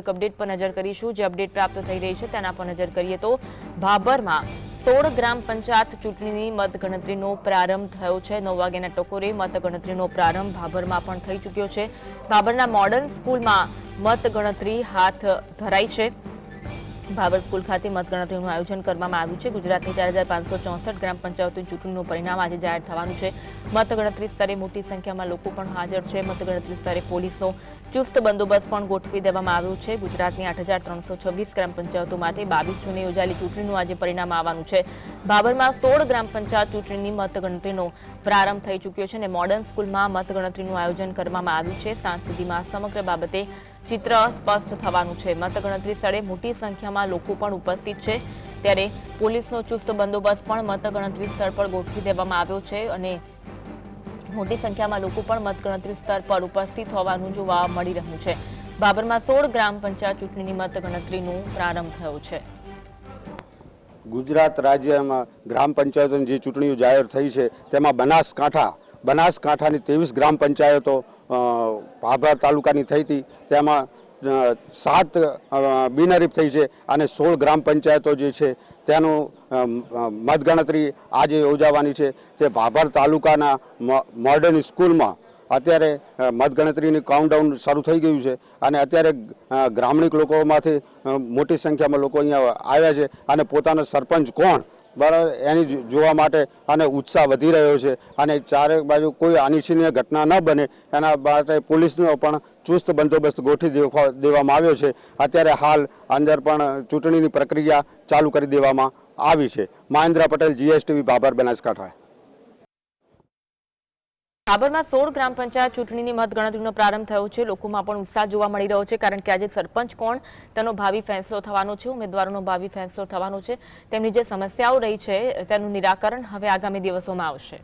એક અપડેટ પર નજર કરીશું. જે અપડેટ પ્રાપ્ત થઈ રહી છે તેના પર નજર કરીએ તો ભાભરમાં સોળ ગ્રામ પંચાયત ચૂંટણીની મતગણતરીનો પ્રારંભ થયો છે. નવ વાગ્યાના ટકોરે મતગણતરીનો પ્રારંભ ભાભરમાં પણ થઈ ચૂક્યો છે. ભાભરના મોડર્ન સ્કૂલમાં મતગણતરી હાથ ધરાઈ છે. ભાભર સ્કૂલ ખાતે મતગણતરીનું આયોજન કરવામાં આવ્યું છે. ગુજરાતની ચાર હજાર પાંચસો ચોસઠ ગ્રામ પંચાયતોની ચૂંટણીનું પરિણામ આજે જાહેર થવાનું છે. મતગણતરી સ્તરે મોટી સંખ્યામાં લોકો પણ હાજર છે. મતગણતરી સ્તરે પોલીસનો ચુસ્ત બંદોબસ્ત પણ ગોઠવી દેવામાં આવ્યો છે. ગુજરાતની આઠ હજાર ત્રણસો છવ્વીસ ગ્રામ પંચાયતો માટે બાવીસ જૂને યોજાયેલી ચૂંટણીનું આજે પરિણામ આવવાનું છે. ભાબરમાં સોળ ગ્રામ પંચાયત ચૂંટણીની મતગણતરીનો પ્રારંભ થઈ ચૂક્યો છે અને મોડર્ન સ્કૂલમાં મતગણતરીનું આયોજન કરવામાં આવ્યું છે. સાંજ સુધીમાં સમગ્ર બાબતે ચિત્ર સ્પષ્ટ થવાનું છે. મતગણતરી સ્થળે મોટી સંખ્યામાં લોકો પણ ઉપસ્થિત છે. ત્યારે પોલીસનો ચુસ્ત બંદોબસ્ત પણ મતગણતરી સ્થળ પર ગોઠવી દેવામાં આવ્યો છે અને મોટી સંખ્યામાં લોકો પણ મતગણતરી સ્થળ પર ઉપસ્થિત હોવાનું જોવા મળી રહ્યું છે. બાબરમાં સોળ ગ્રામ પંચાયત ચૂંટણીની મતગણતરીનો પ્રારંભ થયો છે. ગુજરાત રાજ્યમાં ગ્રામ પંચાયતોની જે ચૂંટણીઓ જાહેર થઈ છે, તેમાં બનાસકાંઠા, બનાસકાંઠાની ત્રેવીસ ગ્રામ પંચાયતો ભાભર તાલુકાની થઈ હતી. તેમાં સાત બિનહરીફ થઈ છે અને સોળ ગ્રામ પંચાયતો જે છે તેનું મતગણતરી આજે યોજાવાની છે. તે ભાભર તાલુકાના મોડર્ન સ્કૂલમાં અત્યારે મતગણતરીની કાઉન્ટડાઉન શરૂ થઈ ગયું છે અને અત્યારે ગ્રામણિક લોકોમાંથી મોટી સંખ્યામાં લોકો અહીંયા આવ્યા છે અને પોતાનો સરપંચ કોણ બરાબર, એની જોવા માટે અને ઉત્સાહ વધી રહ્યો છે અને ચારે બાજુ કોઈ અનિચ્છનીય ઘટના ન બને, એના માટે પોલીસનો પણ ચુસ્ત બંદોબસ્ત ગોઠવી દેવા- દેવામાં આવ્યો છે. અત્યારે હાલ અંદર પણ ચૂંટણીની પ્રક્રિયા ચાલુ કરી દેવામાં આવી છે. મહેન્દ્ર પટેલ જીએસટીવી બાબર બનાસકાંઠા. બાબરમાં સોળ ગ્રામ પંચાયત ચૂંટણીની મતગણતરીનો પ્રારંભ થયો છે. લોકોમાં પણ ઉત્સાહ જોવા મળી રહ્યો છે કારણ કે આજે સરપંચ કોણ? તેનો ભાવિ ફેંસલો થવાનો છે. ઉમેદવારોનો ભાવિ ફેંસલો થવાનો છે. તેમની જે સમસ્યાઓ રહી છે તેનું નિરાકરણ હવે આગામી દિવસોમાં આવશે.